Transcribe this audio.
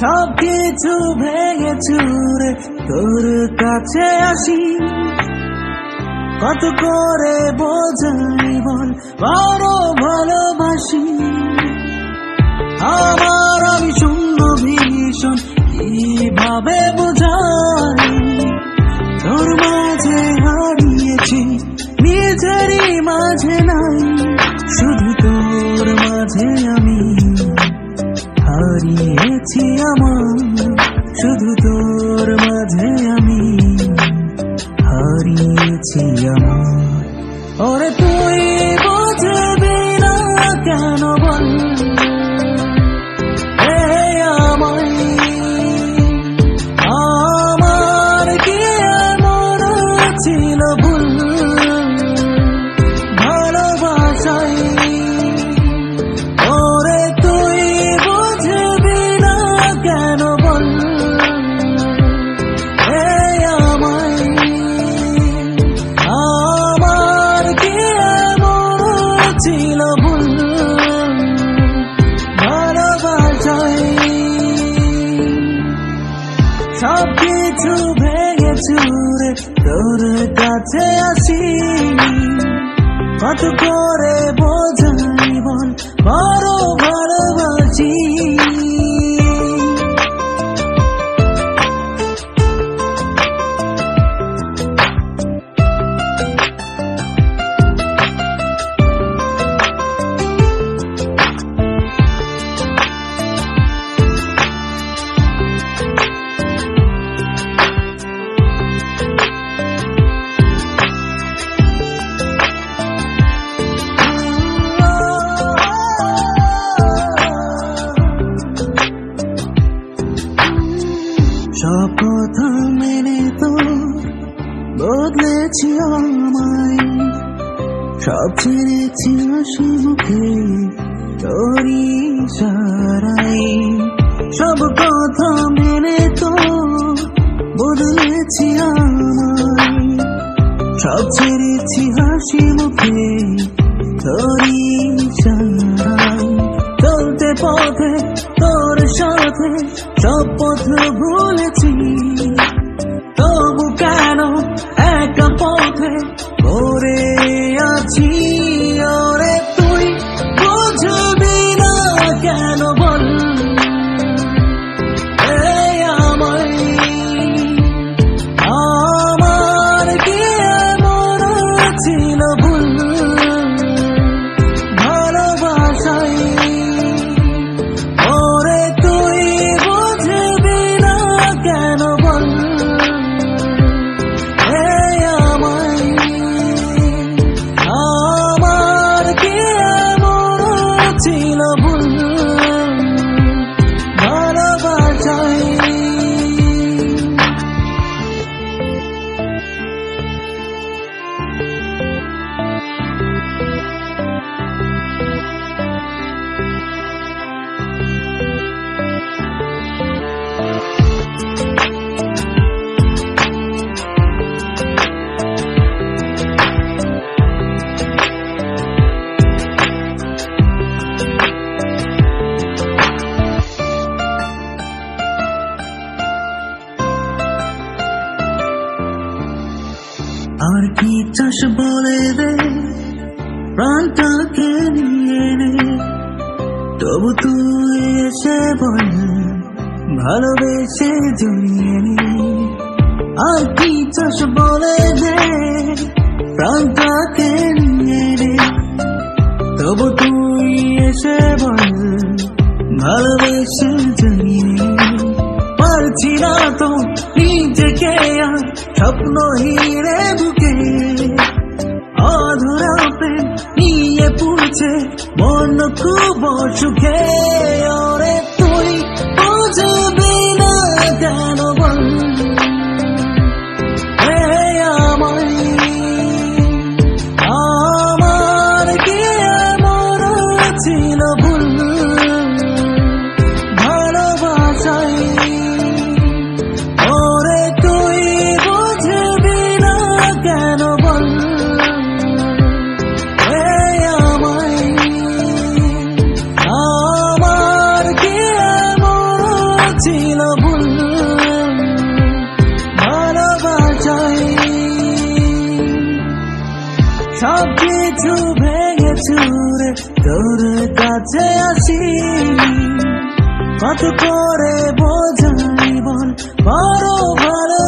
সব কিছু ভেঙে চুরে তোর কাছে আসি। কত করে বোঝাই বল বড় ভালোবাসি। আমার আমি শূন্য ভীষণ, কীভাবে হারিয়েছি আমার শুধু তোর মাঝে আমি। হারিয়েছি আমার। ওরে তুই সব কিছু ভেঙে চুরে কাছে আসি কত করে বোঝাই বল বদলেছি আমায়। সব ছেড়েছি হাসি মুখে তোরই সারাই সব কথা মেনে তো বদলেছি আমায়। সব ছেড়েছি হাসি মুখে, তোরই সারাই চলতে পথে, তোর সাথে, সব পথ ভুলেছি বলে দে, প্রাণটাকে নিয়ে নে। তবু তুই এসে বল, ভালোবেসে জড়িয়ে নে। আর কি চাষ বলে দে, প্রাণটাকে নিয়ে নে। তবু তুই এসে বল, ভালোবেসে জড়িয়ে পারছি না তো নিজেকে আর, স্বপ্ন হিরে বুকে। অধরা প্রেম নিয়ে পুছে মন খুব সুখে ওরে ছিল ভুল ভালোবাসাই সব কিছু ভেঙে চুরে তোর কাছে আসি। কত করে বোঝাই বল, বড় ভালো